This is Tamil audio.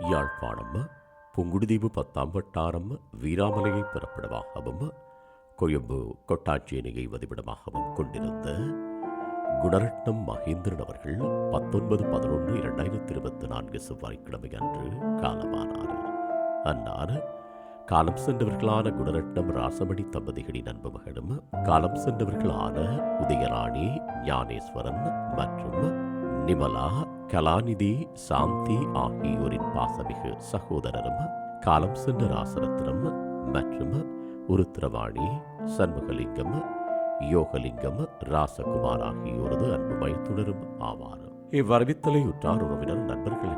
யாழ்ப்பாணம் புங்குடுதீவு பத்தாம் வட்டாரம் வீராமலையை பிறப்பிடமாகவும் கொழும்பு கொட்டாஞ்சேனையை வதிவிடமாகவும் கொண்டிருந்த குணரட்னம் மகேந்திரன் அவர்கள் பத்தொன்பது பதினொன்று இரண்டாயிரத்தி இருபத்தி நான்கு செவ்வாய்க்கிழமை அன்று காலமானார். அன்னார் காலம் சென்றவர்களான குணரட்னம் ராசமணி தம்பதிகளின் அன்பு மகனும் காலம் சென்றவர்களான உதயராணி ஞானேஸ்வரன் மற்றும் நிமலா கலாநிதி சாந்தி ஆகியோரின் பாசமிகு சகோதரரும் காலம் சென்ற ராசரத்னம் மற்றும் உருத்திரவாணி சண்முகலிங்கம் யோகலிங்கம் ராசகுமார் ஆகியோரது அன்பு மைத்துனரும் ஆவார் இவ்வறிவித்தலையுற்றார் உறவினர் நண்பர்கள்